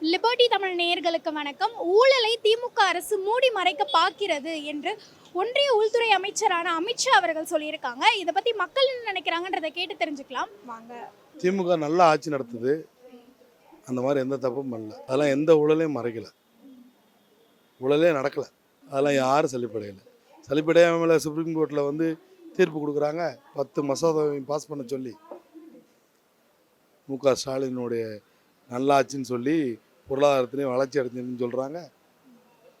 Liberty Tamil நேயர்களுக்கு வணக்கம். ஊழலை திமுக அரசு மூடி மறைக்க பார்க்கிறது என்று ஒன்றிய உள்துறை அமைச்சரான அமித்ஷா அவர்கள் சொல்லியிருக்காங்க. இதை பத்தி மக்கள் என்ன நினைக்கிறாங்கன்றதை கேட்டு தெரிஞ்சுக்கலாம். வாங்க. திமுக நல்லா ஆட்சி நடத்துது. அந்த மாதிரி எந்த தப்பும் பண்ணல. அதெல்லாம் எந்த ஊழலையும் மறைக்கல. ஊழலே நடக்கல. அதெல்லாம் யாரும் சலிப்படையலை. சளிப்படையாமல் சுப்ரீம் கோர்ட்டில் வந்து தீர்ப்பு கொடுக்குறாங்க. பத்து மசோதாவையும் பாஸ் பண்ண சொல்லி மு க ஸ்டாலினுடைய நல்லாட்சின்னு சொல்லி பொருளாதாரத்துலேயும் வளர்ச்சி அடைஞ்சுன்னு சொல்கிறாங்க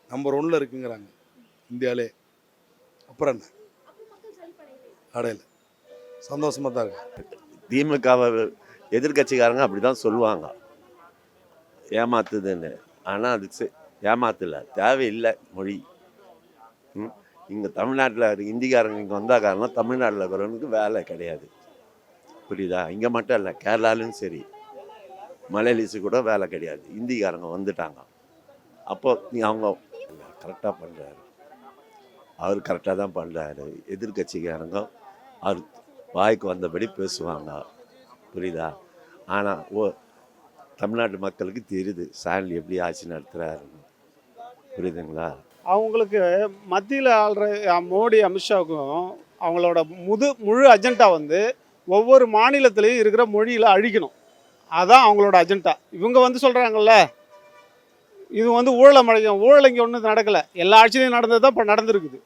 நம்பர் ஒன்றில் இருக்குங்கிறாங்க. இந்தியாவிலே அப்புறம் என்ன? அடையில. சந்தோஷமாக தான் இருக்கு. திமுகவை எதிர்கட்சிக்காரங்க அப்படி தான் சொல்லுவாங்க. ஏமாத்துதுன்னு. ஆனால் அது செ- ஏமாத்தல. தேவையில்லை மொழி. ம்? இங்கே தமிழ்நாட்டில் இந்திக்காரங்க இங்கே வந்தால் காரணம் தமிழ்நாட்டில் இருக்கிறவனுக்கு வேலை கிடையாது. புரியுதா? இங்கே மட்டும் இல்லை கேரளாலையும் சரி. மலையாளிஸு கூட வேலை கிடையாது. இந்திக்காரங்க வந்துட்டாங்க. அப்போ நீ அவங்க கரெக்டாக பண்ணுறாரு அவர் கரெக்டாக தான் பண்ணுறாரு எதிர்கட்சிக்காரங்க அவர் வாய்க்கு வந்தபடி பேசுவாங்க. புரியுதா? ஆனால் ஓ தமிழ்நாட்டு மக்களுக்கு தெரியுது. ஸ்டாலின் எப்படி ஆட்சி நடத்துகிறாருன்னு புரியுதுங்களா? அவங்களுக்கு மத்தியில் ஆள்ற மோடி அமித்ஷாவுக்கும் அவங்களோட முது முழு அஜெண்டா வந்து ஒவ்வொரு மாநிலத்திலையும் இருக்கிற மொழியில் அழிக்கணும். அதான் அவங்களோட அஜெண்டா இவங்க வந்து சொல்கிறாங்கல்ல இது வந்து ஊழலை மறைக்கும் ஊழல் இங்கே ஒன்றும் நடக்கலை. எல்லா ஆட்சியிலையும் நடந்தது தான் இப்போ நடந்திருக்குது.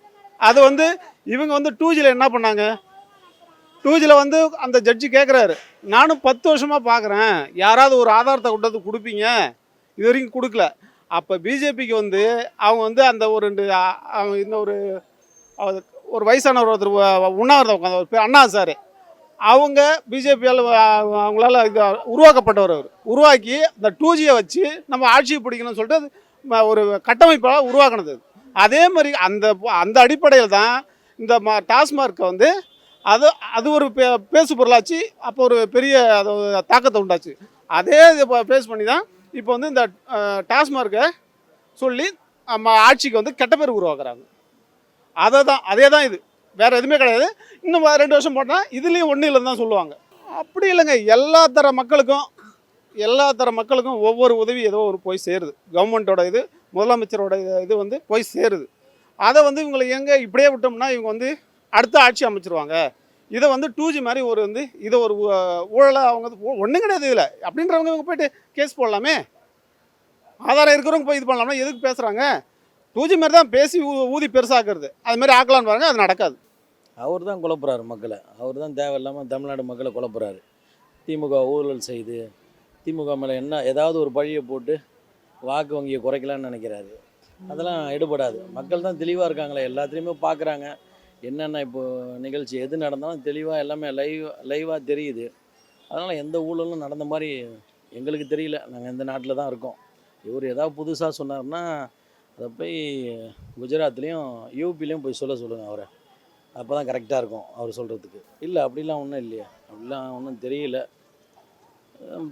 அது வந்து இவங்க வந்து டூஜியில் என்ன பண்ணாங்க? டூஜியில் வந்து அந்த ஜட்ஜி கேட்குறாரு நானும் பத்து வருஷமாக பார்க்குறேன் யாராவது ஒரு ஆதாரத்தை கொண்டு வந்து கொடுப்பீங்க? இது வரைக்கும் கொடுக்கல. அப்போ பிஜேபிக்கு வந்து அவங்க வந்து அந்த ஒரு ரெண்டு அவங்க இந்த ஒரு ஒரு வயசானவர் ஒருத்தர் உண்ணாவிரதம் உட்காந்து ஒரு பேர் அண்ணா சார். அவங்க பிஜேபியால் அவங்களால இது உருவாக்கப்பட்டவர் அவர். உருவாக்கி இந்த டூ ஜியை வச்சு நம்ம ஆட்சியை பிடிக்கணும்னு சொல்லிட்டு அது ஒரு கட்டமைப்பாக உருவாக்கினது அது. அதே மாதிரி அந்த அந்த அடிப்படையில் தான் இந்த ம டாஸ்மார்க்கை வந்து அது அது ஒரு பே பேசு பொருளாச்சு அப்போ ஒரு பெரிய அது தாக்கத்தை உண்டாச்சு. அதே இது பேஸ் பண்ணி தான் இப்போ வந்து இந்த டாஸ்மார்க்கை சொல்லி நம்ம ஆட்சிக்கு வந்து கெட்ட பேர் உருவாக்குறாங்க. அதை தான் அதே தான் இது. வேறு எதுவுமே கிடையாது. இன்னும் ரெண்டு வருஷம் போட்டால் இதுலேயும் ஒன்றும் இல்லைன்னு தான் சொல்லுவாங்க. அப்படி இல்லைங்க. எல்லா தர மக்களுக்கும் எல்லா தர மக்களுக்கும் ஒவ்வொரு உதவி ஏதோ ஒரு போய் சேருது. கவர்மெண்ட்டோட இது முதலமைச்சரோட இது இது வந்து போய் சேருது. அதை வந்து இவங்களை எங்கே இப்படியே விட்டோம்னா இவங்க வந்து அடுத்த ஆட்சி அமைச்சிருவாங்க. இதை வந்து டூ ஜி மாதிரி ஒரு வந்து இதை ஒரு ஊழலாக அவங்க ஒன்றும் கிடையாது இதில். அப்படின்றவங்க இவங்க போயிட்டு கேஸ் போடலாமே. ஆதாரம் இருக்கிறவங்க போய் இது பண்ணலாம்னா எதுக்கு பேசுகிறாங்க டூ ஜி மாதிரி தான் பேசி ஊ- ஊதி பெருசாக்குறது. அது மாதிரி ஆக்கலான்னு பாருங்க அது நடக்காது. அவர் தான் குழப்புறாரு மக்களை. அவர் தான் தேவையில்லாமல் தமிழ்நாடு மக்களை குழப்புறாரு. திமுக ஊழல் செய்து திமுக மேலே என்ன ஏதாவது ஒரு பழியை போட்டு வாக்கு வங்கியை குறைக்கலான்னு நினைக்கிறாரு. அதெல்லாம் எடுபடாது. மக்கள் தான் தெளிவாக இருக்காங்களே எல்லாத்துலேயுமே பார்க்குறாங்க என்னென்ன இப்போ நிகழ்ச்சி எது நடந்தாலும் தெளிவாக எல்லாமே லைவ் லைவாக தெரியுது. அதனால் எந்த ஊழலும் நடந்த மாதிரி எங்களுக்கு தெரியல. நாங்கள் இந்த நாட்டில் தான் இருக்கோம். இவர் ஏதாவது புதுசாக சொன்னார்னா அதை போய் குஜராத்லேயும் யூபிலையும் போய் சொல்ல சொல்லுங்கள் அவரை. அப்போ தான் கரெக்டாக இருக்கும் அவர் சொல்கிறதுக்கு இல்லை அப்படிலாம் ஒன்றும் இல்லையா. அப்படிலாம் ஒன்றும் தெரியல.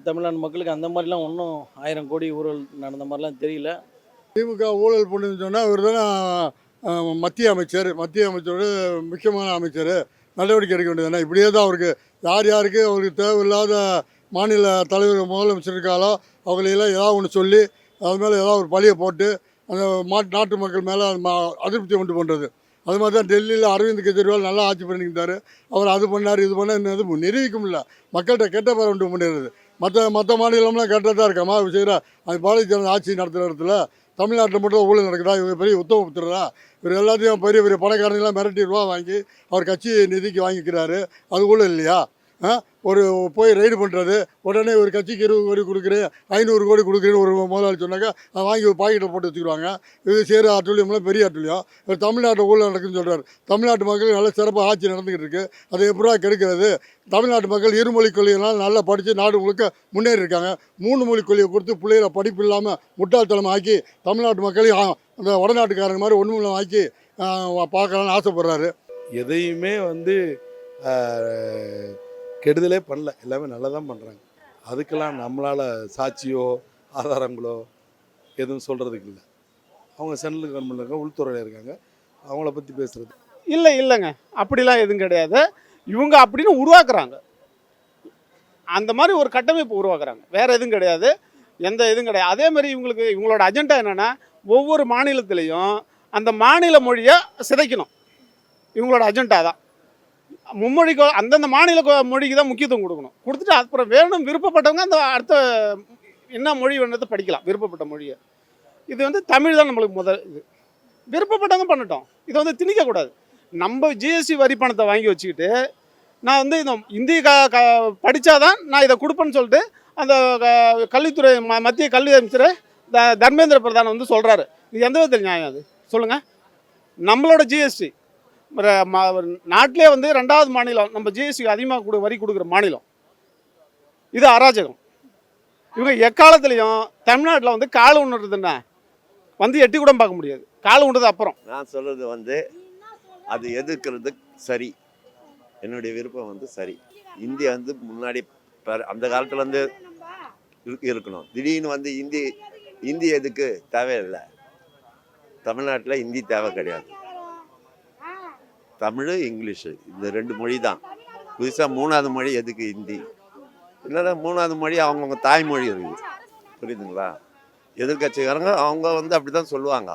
தமிழ்நாடு மக்களுக்கு அந்த மாதிரிலாம் ஒன்றும் ஆயிரம் கோடி ஊழல் நடந்த மாதிரிலாம் தெரியல. திமுக ஊழல் பண்ணுன்னு சொன்னால் இவர் தானே மத்திய அமைச்சர். மத்திய அமைச்சரோட முக்கியமான அமைச்சர். நடவடிக்கை எடுக்க வேண்டியதானே இப்படியே தான் அவருக்கு யார் யாருக்கு அவருக்கு தேவையில்லாத மாநில தலைவர் முதலமைச்சர் இருக்காலோ அவங்களையெல்லாம் ஏதாவது ஒன்று சொல்லி அது மேலே ஏதாவது ஒரு பழியை போட்டு அந்த மா நாட்டு மக்கள் மேலே அதிருப்தி உண்டு பண்ணுறது அது மாதிரி தான் டெல்லியில் அரவிந்த் கெஜ்ரிவால் நல்லா ஆட்சி பண்ணியிருந்தார் அவர் அது பண்ணார் இது பண்ணார் இது நிரூபிக்க முடியல மக்கள்கிட்ட கெட்ட பேர் உண்டு பண்ணிடுறது மற்ற மற்ற மாநிலம்லாம் கரெக்டாக தான் இருக்காமா செய்கிற அது பாரதிய ஜனதா ஆட்சி நடத்துகிற இடத்துல தமிழ்நாட்டில் மட்டும் ஊழல் நடக்குதா? இவர் பெரிய உத்தம புத்திரரா இவர் எல்லாத்தையும் பெரிய பெரிய பணக்காரங்களாம் மிரட்டி ரூபா வாங்கி அவர் கட்சி நிதிக்கு வாங்கிக்கிறாரு. அது ஊழல் இல்லையா? ஆ? ஒரு போய் ரைடு பண்ணுறது உடனே ஒரு கட்சிக்கு இருபது கோடி கொடுக்குறேன் ஐநூறு கோடி கொடுக்குறேன்னு ஒரு முதலாளி சொன்னாக்கா அதை வாங்கி ஒரு பாக்கெட்டில் போட்டு வச்சுக்கிடுவாங்க இது சேர அட்டுழியம்லாம் பெரிய அட்டுழியம் தமிழ்நாட்டு தமிழ்நாட்டில் ஊழல் நடக்குதுன்னு சொல்கிறார் தமிழ்நாட்டு மக்களுக்கு நல்ல சிறப்பாக ஆட்சி நடந்துக்கிட்டு இருக்குது அதை எப்படா கெடுக்கிறது? தமிழ்நாட்டு மக்கள் இருமொழி கொள்கையினால் நல்லா படித்து நாடு முழுக்க முன்னேறி இருக்காங்க. மூணு மொழி கொள்கையை கொடுத்து பிள்ளைகளை படிப்பு இல்லாமல் முட்டாள்தனம் ஆக்கி தமிழ்நாட்டு மக்களையும் அந்த வடநாட்டுக்காரங்க மாதிரி ஒன்றும் ஆக்கி பார்க்கலான்னு ஆசைப்படுறாரு. எதையுமே வந்து கெடுதலே பண்ணல. எல்லாமே நல்லா தான் பண்ணுறாங்க அதுக்கெல்லாம் நம்மளால் சாட்சியோ ஆதாரங்களோ எதுவும் சொல்கிறதுக்கு இல்லை. அவங்க சென்ட்ரல் கவர்மெண்ட்டில் இருக்காங்க உள்துறையில் இருக்காங்க. அவங்கள பற்றி பேசுகிறது இல்லை இல்லைங்க. அப்படிலாம் எதுவும் கிடையாது. இவங்க அப்படின்னு உருவாக்குறாங்க. அந்த மாதிரி ஒரு கட்டமைப்பு உருவாக்குறாங்க. வேறு எதுவும் கிடையாது. எந்த இதுவும் கிடையாது. அதே மாதிரி இவங்களுக்கு இவங்களோட அஜெண்டா என்னென்னா ஒவ்வொரு மாநிலத்திலையும் அந்த மாநில மொழியை சிதைக்கணும். இவங்களோட அஜெண்டா தான். மும்மொழிக்கு அந்தந்த மாநில மொழிக்கு தான் முக்கியத்துவம் கொடுக்கணும். கொடுத்துட்டு அப்புறம் வேணும் விருப்பப்பட்டவங்க அந்த அடுத்த என்ன மொழி வேணுன்றதை படிக்கலாம் விருப்பப்பட்ட மொழியை. இது வந்து தமிழ் தான் நம்மளுக்கு முதல் இது. விருப்பப்பட்டவங்க பண்ணட்டும். இதை வந்து திணிக்கக்கூடாது நம்ம ஜிஎஸ்டி வரி பணத்தை வாங்கி வச்சுக்கிட்டு நான் வந்து இந்த இந்தி க க படித்தாதான் நான் இதை கொடுப்பேன்னு சொல்லிட்டு அந்த க- கல்வித்துறை ம மத்திய கல்வி அமைச்சர் த தர்மேந்திர பிரதான் வந்து சொல்கிறாரு இது எந்த விதத்தில் நியாயம் அது? சொல்லுங்கள் நம்மளோட ஜிஎஸ்டி நாட்டிலே வந்து ரெண்டாவது மாநிலம் நம்ம ஜிஎஸ்டி அதிகமாக கொடு வரி கொடுக்குற மாநிலம். இது அராஜகம். இவங்க எக்காலத்துலேயும் தமிழ்நாட்டில் வந்து கால் உண்ணுறது என்ன? வந்து எட்டி கூட பார்க்க முடியாது. கால் உண்டது அப்புறம். நான் சொல்கிறது வந்து அது எதிர்க்கிறது சரி. என்னுடைய விருப்பம் வந்து சரி. இந்தியா வந்து முன்னாடி பாரு- அந்த காலத்துலேருந்து இருக்கணும். திடீர்னு வந்து இந்தி இந்தி எதுக்கு? தேவையில்லை. தமிழ்நாட்டில் ஹிந்தி தேவை கிடையாது. தமிழ் இங்கிலீஷு. இந்த ரெண்டு மொழி தான் புதுசாக மூணாவது மொழி எதுக்கு? ஹிந்தி இல்லைன்னா மூணாவது மொழி அவங்கவுங்க தாய்மொழி இருக்குது. புரியுதுங்களா? எதிர்கட்சிக்காரங்க அவங்க வந்து அப்படி தான் சொல்லுவாங்க.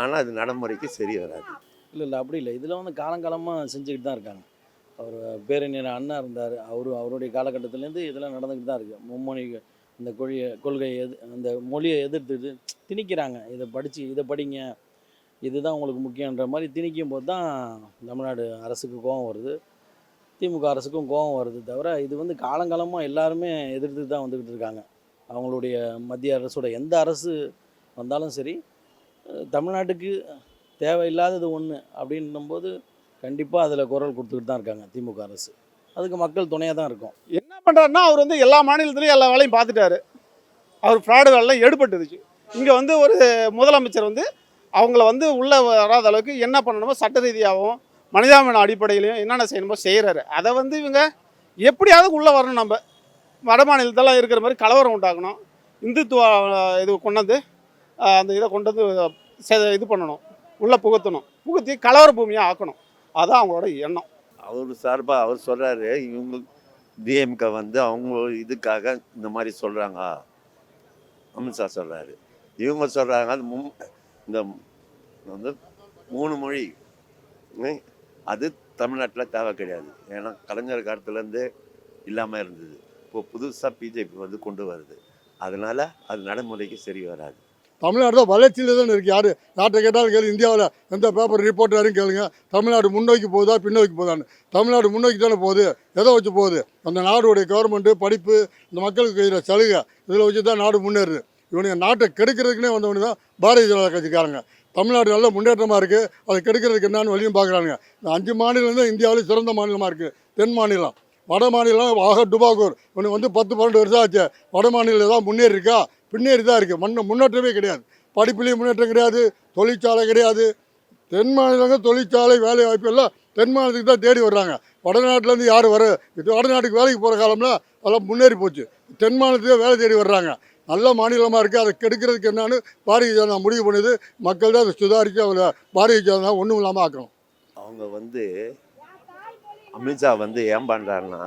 ஆனால் அது நடைமுறைக்கு சரி வராது. இல்லை இல்லை அப்படி இல்லை. இதில் வந்து காலங்காலமாக செஞ்சுக்கிட்டு தான் இருக்காங்க. அவர் பேரணியர் அண்ணா இருந்தார். அவர் அவருடைய காலகட்டத்திலேருந்து இதெல்லாம் நடந்துக்கிட்டு தான் இருக்குது மும்மொழி இந்த கொழிய கொள்கையை எது அந்த மொழியை எதிர்த்து திணிக்கிறாங்க. இதை படித்து இதை படிங்க. இதுதான் உங்களுக்கு முக்கியன்ற மாதிரி திணிக்கும் போது தான் தமிழ்நாடு அரசுக்கு கோபம் வருது. திமுக அரசுக்கும் கோபம் வருது தவிர இது வந்து காலங்காலமாக எல்லாருமே எதிர்த்து தான் வந்துக்கிட்டு இருக்காங்க. அவங்களுடைய மத்திய அரசோட எந்த அரசு வந்தாலும் சரி தமிழ்நாட்டுக்கு தேவையில்லாதது ஒன்று அப்படின்னும்போது கண்டிப்பாக அதில் குரல் கொடுத்துக்கிட்டு தான் இருக்காங்க திமுக அரசு. அதுக்கு மக்கள் துணையாக தான் இருக்கும். என்ன பண்ணுறாருன்னா அவர் வந்து எல்லா மாநிலத்திலையும் எல்லா வேலையும் பார்த்துட்டாரு. அவர் ஃப்ராடு வேலைலாம் எடுபட்டுருச்சு. இங்கே வந்து ஒரு முதலமைச்சர் வந்து அவங்கள வந்து உள்ளே வராத அளவுக்கு என்ன பண்ணணுமோ சட்ட ரீதியாகவும் மனிதாபிமான அடிப்படையிலையும் என்னென்ன செய்யணுமோ செய்கிறாரு அதை வந்து இவங்க எப்படியாவது உள்ளே வரணும் நம்ம. வட மாநிலத்தெல்லாம் இருக்கிற மாதிரி கலவரம் உண்டாக்கணும் இந்துத்துவ இது கொண்டு வந்து அந்த இதை கொண்டு வந்து செ- இது பண்ணணும். உள்ளே புகுத்தணும். புகுத்தி கலவர பூமியாக ஆக்கணும். அதுதான் அவங்களோட எண்ணம். அவர் சார்பாக அவர் சொல்கிறாரு இவங்க டிஎம்கே வந்து அவங்க இதுக்காக இந்த மாதிரி சொல்கிறாங்க அமித்ஷா சொல்கிறாரு இவங்க சொல்கிறாங்க அது மும் இந்த வந்து மூணு மொழி. அது தமிழ்நாட்டில் தேவை கிடையாது. ஏன்னா கலைஞர் காலத்துலேருந்து இல்லாமல் இருந்தது. இப்போ புதுசாக பிஜேபி வந்து கொண்டு வருது. அதனால் அது நடைமுறைக்கு சரி வராது. தமிழ்நாடு தான் வளர்ச்சியில் தான் இருக்குது யார் நாட்டை கேட்டாலும் கேளு இந்தியாவில் எந்த பேப்பர் ரிப்போர்ட்டரும் கேளுங்க. தமிழ்நாடு முன்னோக்கி போகுதா பின்னோக்கி போகுதான்னு. தமிழ்நாடு முன்னோக்கி தானே போகுது. எதை வச்சு போகுது? அந்த நாடுடைய கவர்மெண்ட்டு படிப்பு இந்த மக்களுக்கு செய்கிற சலுகை இதில் வச்சு தான் நாடு முன்னேறுது. இவனுங்க நாட்டை கெடுக்கிறதுக்குனே வந்தவனு தான் பாரதிய ஜனதா கட்சிக்காரங்க. தமிழ்நாடு நல்ல முன்னேற்றமாக இருக்குது அதை கெடுக்கிறதுக்கு என்னன்னு வழியும் பார்க்குறாங்க இந்த அஞ்சு மாநிலம் தான் இந்தியாவிலே சிறந்த மாநிலமாக இருக்குது தென் மாநிலம். வட மாநிலம் ஆக டுபாகூர். இவனுக்கு வந்து பத்து பன்னெண்டு வருஷம் ஆச்சு. வட மாநிலம் தான் முன்னேறி இருக்கா? பின்னேறி தான் இருக்குது மண்ண முன்னேற்றமே கிடையாது. படிப்புலேயும் முன்னேற்றம் கிடையாது. தொழிற்சாலை கிடையாது. தென் மாநிலங்கள் தொழிற்சாலை வேலை வாய்ப்பு எல்லாம் தென் மாநிலத்துக்கு தான் தேடி வர்றாங்க. வடநாட்டிலேருந்து யார் வர வடநாட்டுக்கு வேலைக்கு போகிற காலம்லாம் அதெல்லாம் முன்னேறி போச்சு. தென் மாநிலத்துக்கு வேலை தேடி வர்றாங்க. நல்ல மாநிலமாக இருக்குது அதை கெடுக்கிறதுக்கு என்னன்னு பாரதிய ஜனதா முடிவு பண்ணுது. மக்கள் தான் அதை சுதாரித்து அவரை பாரதிய ஜனதா ஒன்றும் இல்லாமல் ஆக்கணும். அவங்க வந்து அமித்ஷா வந்து ஏன் பண்ணுறாருன்னா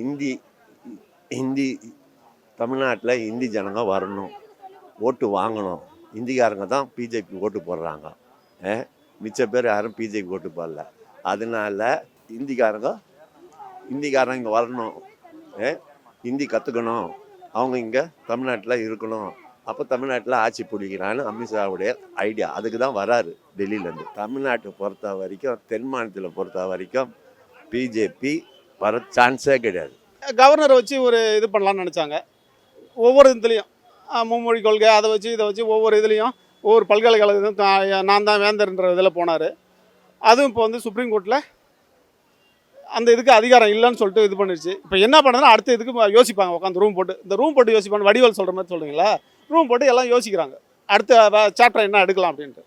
ஹிந்தி ஹிந்தி தமிழ்நாட்டில் ஹிந்தி ஜனங்க வரணும். ஓட்டு வாங்கணும். ஹிந்திக்காரங்க தான் பிஜேபி ஓட்டு போடுறாங்க. ஏ? மிச்ச பேர் யாரும் பிஜேபி ஓட்டு போடல. அதனால ஹிந்திக்காரங்க ஹிந்திக்காரங்க இங்கே வரணும். ஏ? ஹிந்தி கற்றுக்கணும் அவங்க இங்கே தமிழ்நாட்டில் இருக்கணும். அப்போ தமிழ்நாட்டில் ஆட்சி பிடிக்கிறான்னு அமித்ஷாவுடைய ஐடியா அதுக்கு தான் வராரு டெல்லியிலேருந்து தமிழ்நாட்டை பொறுத்த வரைக்கும் தென் மாநிலத்தில் பொறுத்த வரைக்கும் பிஜேபி வர சான்ஸே கிடையாது. கவர்னரை வச்சு ஒரு இது பண்ணலான்னு நினச்சாங்க. ஒவ்வொரு இதுலேயும் மும்மொழி கொள்கை அதை வச்சு இதை வச்சு ஒவ்வொரு இதுலேயும் ஒவ்வொரு பல்கலைக்கழகம் நான் தான் வேந்தர்ன்ற இதில் போனார். அதுவும் இப்போ வந்து சுப்ரீம் கோர்ட்டில் அந்த இதுக்கு அதிகாரம் இல்லைன்னு சொல்லிட்டு இது பண்ணிடுச்சு. இப்போ என்ன பண்ணுதுன்னா அடுத்த இதுக்கு யோசிப்பாங்க உட்காந்து ரூம் போட்டு. இந்த ரூம் போட்டு யோசிப்பாங்க வடிவல் சொல்கிற மாதிரி சொல்கிறீங்களா ரூம் போட்டு எல்லாம் யோசிக்கிறாங்க. அடுத்த சாப்டர் என்ன எடுக்கலாம் அப்படின்ட்டு.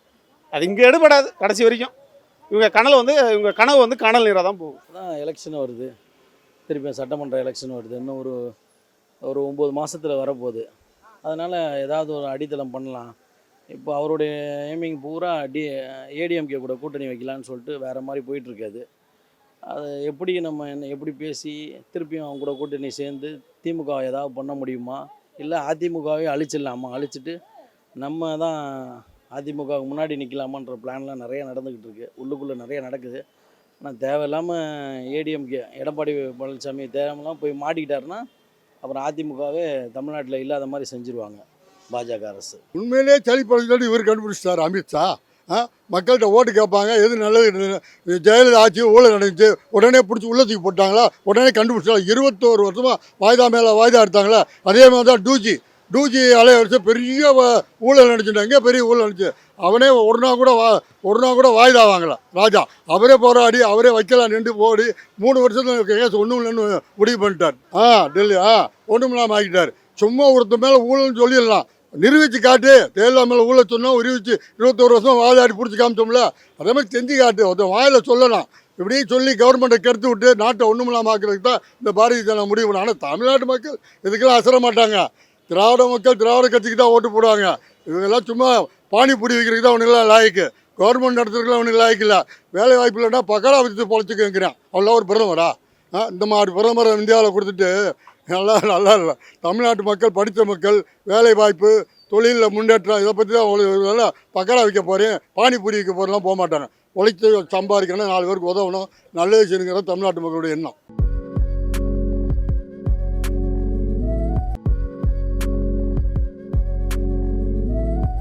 அது இங்கே எடுபடாது கடைசி வரைக்கும். இவங்க கனல் வந்து இவங்க கனவு வந்து கனல் நீராக தான் போகும். அதான் எலெக்ஷன் வருது. திருப்பி சட்டமன்ற எலெக்ஷன் வருது. இன்னும் ஒரு ஒரு ஒம்பது மாதத்தில் வரப்போகுது. அதனால் ஏதாவது ஒரு அடித்தளம் பண்ணலாம். இப்போ அவருடைய எய்மிங் பூரா டி ஏடிஎம்கே கூட கூட்டணி வைக்கலான்னு சொல்லிட்டு வேறு மாதிரி போயிட்டுருக்காது அது எப்படி நம்ம என்ன எப்படி பேசி திருப்பியும் அவங்க கூட கூட்டணி சேர்ந்து திமுக ஏதாவது பண்ண முடியுமா? இல்லை அதிமுகவே அழிச்சிடலாமா? அழிச்சிட்டு நம்ம தான் அதிமுகவுக்கு முன்னாடி நிற்கலாமான்ற பிளான்லாம் நிறைய நடந்துக்கிட்டு இருக்குது உள்ளுக்குள்ளே நிறைய நடக்குது. ஆனால் தேவையில்லாமல் ஏடிஎம்கே எடப்பாடி பழனிசாமி தேவையில்லாமல் போய் மாட்டிக்கிட்டாருன்னா அப்புறம் அதிமுகவே தமிழ்நாட்டில் இல்லாத மாதிரி செஞ்சுருவாங்க. பாஜக அரசு. உண்மையிலேயே சளி பழச்சுட்டு இவர் கண்டுபிடிச்சிட்டார் அமித்ஷா. மக்கள்கிட்ட ஓட்டு கேட்பாங்க. எது நல்லது? ஜெயலலிதா ஆட்சி ஊழல் நடந்துச்சு. உடனே பிடிச்சி உள்ள தூக்கி போட்டாங்களா? உடனே கண்டுபிடிச்சாங்க இருபத்தோரு வருஷமாக வாய்தா மேலே வாய்தா எடுத்தாங்களா? அதே மாதிரி தான் டூஜி. டூஜி அலைய வருஷம் பெரிய வ- ஊழல் நடந்துட்டாங்க பெரிய ஊழல் நடந்துச்சு. அவனே ஒரு நாள் கூட வா ஒரு நாள் கூட வாய்தா வாங்கலாம் ராஜா. அவரே போராடி அவரே வைக்கலாம் நின்று போடி. மூணு வருஷத்துல கேஸ் ஒன்றும் இல்லைன்னு முடிவு பண்ணிட்டார். ஆ டெல்லி. ஆ ஒன்றும் இல்லாமல் ஆகிட்டார் சும்மா ஒருத்தர் மேலே ஊழல்னு சொல்லிடலாம். நிரூபித்து காட்டு. தேர்தல் ஊழல் சொன்னோம் உருவிச்சு இருபத்தோரு வருஷம் வாதாடி பிடிச்சி காமிச்சோம்ல அதே மாதிரி செஞ்சு காட்டு. ஒருத்தன் வாயில் சொல்லலாம். இப்படி சொல்லி கவர்மெண்ட்டை கெடுத்து விட்டு நாட்டை ஒன்றும் ஆக்கிறதுக்கு தான் இந்த பாரதிய ஜனதா முடிவு. பண்ணாங்க ஆனால் தமிழ்நாட்டு மக்கள் இதுக்கெல்லாம் அசர மாட்டாங்க? திராவிட மக்கள் திராவிட கட்சிக்கு தான் ஓட்டு போடுவாங்க. இவங்கெல்லாம் சும்மா பானிபூரி வைக்கிறதுக்கு தான் ஒன்றும் லாய்க்கு. கவர்மெண்ட் நடத்துறதுக்குலாம் ஒன்றும் லாய்க்கு இல்லை. வேலை வாய்ப்பு இல்லைன்னா பக்கடா வச்சு பொழைச்சிக்கிறேன் அவ்வளோ ஒரு பிரதமரா? இந்த மாதிரி பிரதமரை இந்தியாவில் கொடுத்துட்டு நல்லா நல்லா இல்லை தமிழ்நாட்டு மக்கள் படித்த மக்கள் வேலைவாய்ப்பு தொழிலில் முன்னேற்றம் இதை பற்றி தான் உங்களுக்கு பக்கடா வைக்க போகிறேன் பானிபூரி வைக்க போகிறலாம் போக மாட்டாங்க. உழைத்து சம்பாதிக்கணும் நாலு பேருக்கு உதவணும். நல்லது செய்யணுங்கிறது தமிழ்நாட்டு மக்களுடைய எண்ணம்.